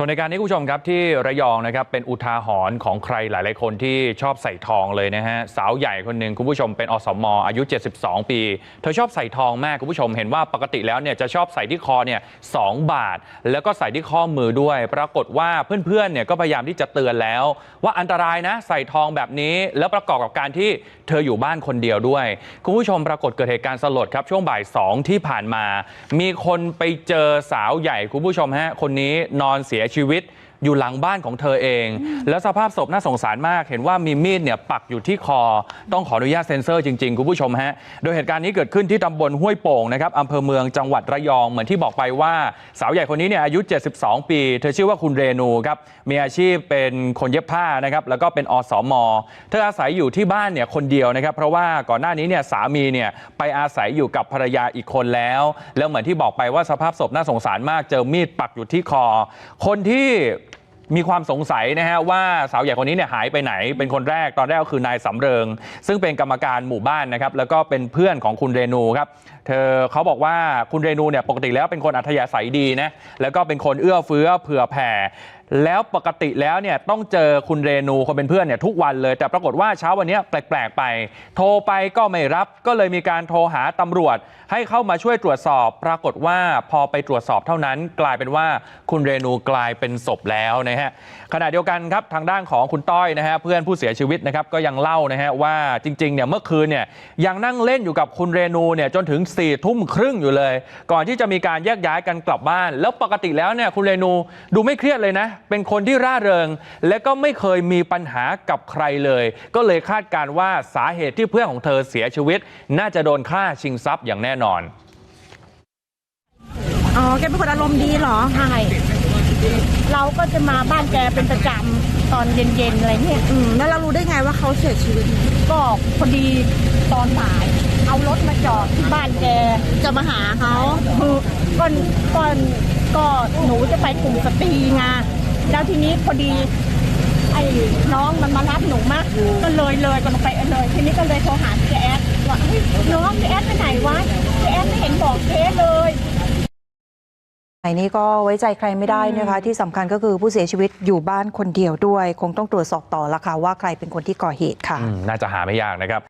ส่วนในการนี้คุณผู้ชมครับที่ระยองนะครับเป็นอุทาหรณ์ของใครหลาย ๆ คนที่ชอบใส่ทองเลยนะฮะสาวใหญ่คนหนึ่งคุณผู้ชมเป็นอสมอายุ 72 ปี เธอชอบใส่ทองมากคุณผู้ชมเห็นว่าปกติแล้วเนี่ยจะชอบใส่ที่คอเนี่ยสองบาท แล้วก็ใส่ที่ข้อมือด้วย ปรากฏว่าเพื่อน ๆ เนี่ยก็พยายามที่จะเตือนแล้ว ว่าอันตรายนะใส่ทองแบบนี้ แล้วประกอบกับการที่เธออยู่บ้านคนเดียวด้วย คุณผู้ชมปรากฏเกิดเหตุการณ์สลดครับช่วงบ่ายสองที่ผ่านมา มีคนไปเจอสาวใหญ่คุณผู้ชมฮะคนนี้นอนเสียชีวิต อยู่หลังบ้านของเธอเอง แล้วสภาพศพน่าสงสารมาก เห็นว่ามีมีดเนี่ยปักอยู่ที่คอ ต้องขออนุญาตเซ็นเซอร์จริงๆ คุณผู้ชมฮะ โดยเหตุการณ์นี้เกิดขึ้นที่ตำบลห้วยโป่งนะครับอำเภอเมืองจังหวัดระยอง เหมือนที่บอกไปว่า สาวใหญ่คนนี้เนี่ยอายุ 72 ปี เธอชื่อว่าคุณเรนูครับ มีอาชีพเป็นคนเย็บผ้านะครับ แล้วก็เป็นอสม เธออาศัยอยู่ที่บ้านเนี่ยคนเดียวนะครับ เพราะว่าก่อนหน้านี้เนี่ยสามีเนี่ยไปอาศัยอยู่กับภรรยาอีกคนแล้ว แล้วเหมือนที่บอกไปว่าสภาพศพน่าสงสารมาก เจอมีดปักอยู่ที่คอ คนที่ มีความสงสัยนะฮะว่าสาวใหญ่คนนี้เนี่ยหายไปไหน เป็นคนแรกตอนแรกก็คือนายสำเริง ซึ่งเป็นกรรมการหมู่บ้านนะครับแล้วก็เป็นเพื่อนของคุณเรนูครับเธอเขาบอกว่าคุณเรนูเนี่ยปกติแล้วเป็นคนอัธยาศัยดีนะแล้วก็เป็นคนเอื้อเฟื้อเผื่อแผ่ แล้วปกติแล้วเนี่ยต้องเจอคุณเรนูคนเป็นเพื่อนเนี่ยทุกวันเลย แต่ปรากฏว่าเช้าวันนี้แปลกๆไป โทรไปก็ไม่รับก็เลยมีการโทรหาตำรวจ ให้เข้ามาช่วยตรวจสอบ ปรากฏว่าพอไปตรวจสอบเท่านั้น กลายเป็นว่าคุณเรนูกลายเป็นศพแล้วนะฮะขณะเดียวกันครับทางด้านของคุณต้อยนะฮะเพื่อนผู้เสียชีวิตนะครับก็ยังเล่านะฮะว่าจริงๆเนี่ยเมื่อคืนเนี่ยยังนั่งเล่นอยู่กับคุณเรนูเนี่ยจนถึง4ี่ทุ่มครึ่งอยู่เลย ก่อนที่จะมีการแยกย้ายกันกลับบ้าน แล้วปกติแล้วเนี่ยคุณเรนูดูไม่เครียดเลยนะเป็นคนที่ร่าเริง และก็ไม่เคยมีปัญหากับใครเลย ก็เลยคาดการณ์ว่าสาเหตุที่เพื่อนของเธอเสียชีวิต น่าจะโดนฆ่าชิงทรัพย์อย่างแน่นอน อ๋อ แกเป็นคนอารมณ์ดีเหรอ ใช่ เราก็จะมาบ้านแกเป็นประจำตอนเย็นๆอะไรเนี่ย อืม แล้วเรารู้ได้ไงว่าเขาเสียชีวิต ก็พอดีตอนบ่าย เอารถมาจอดที่บ้านแกจะมาหาเขาคือก่อนก่อนก็หนูจะไปกลุ่มสตรีไง แล้วทีนี้พอดีไอ้น้องมันมารับหนูมาก็เลยเลยก็ลงไปเลย ทีนี้ก็เลยโทรหาเจ๊แอดว่าเฮ้ยน้องเจ๊แอดไปไหนวะเจ๊แอดไม่เห็นบอกเจ๊เลยไอ้นี่ก็ไว้ใจใครไม่ได้นะคะ ที่สำคัญก็คือผู้เสียชีวิตอยู่บ้านคนเดียวด้วย คงต้องตรวจสอบต่อละค่ะว่าใครเป็นคนที่ก่อเหตุค่ะอืมน่าจะหาไม่ยากนะครับ